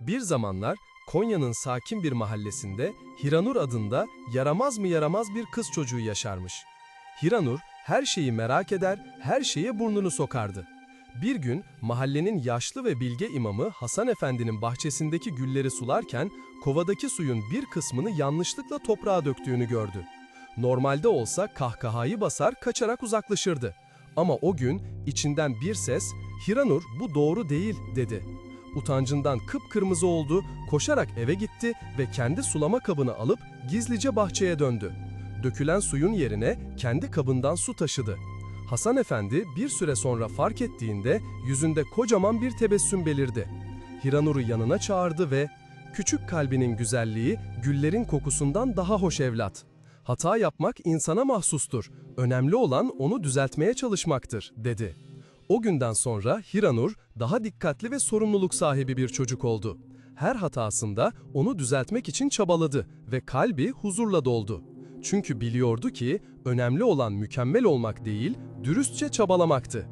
Bir zamanlar Konya'nın sakin bir mahallesinde Hiranur adında yaramaz mı yaramaz bir kız çocuğu yaşarmış. Hiranur her şeyi merak eder, her şeye burnunu sokardı. Bir gün mahallenin yaşlı ve bilge imamı Hasan Efendi'nin bahçesindeki gülleri sularken kovadaki suyun bir kısmını yanlışlıkla toprağa döktüğünü gördü. Normalde olsa kahkahayı basar kaçarak uzaklaşırdı. Ama o gün içinden bir ses "Hiranur bu doğru değil." dedi. Utancından kıpkırmızı oldu, koşarak eve gitti ve kendi sulama kabını alıp gizlice bahçeye döndü. Dökülen suyun yerine kendi kabından su taşıdı. Hasan Efendi bir süre sonra fark ettiğinde yüzünde kocaman bir tebessüm belirdi. Hiranur'u yanına çağırdı ve "Küçük kalbinin güzelliği güllerin kokusundan daha hoş evlat. Hata yapmak insana mahsustur. Önemli olan onu düzeltmeye çalışmaktır." dedi. O günden sonra Hiranur daha dikkatli ve sorumluluk sahibi bir çocuk oldu. Her hatasında onu düzeltmek için çabaladı ve kalbi huzurla doldu. Çünkü biliyordu ki önemli olan mükemmel olmak değil, dürüstçe çabalamaktı.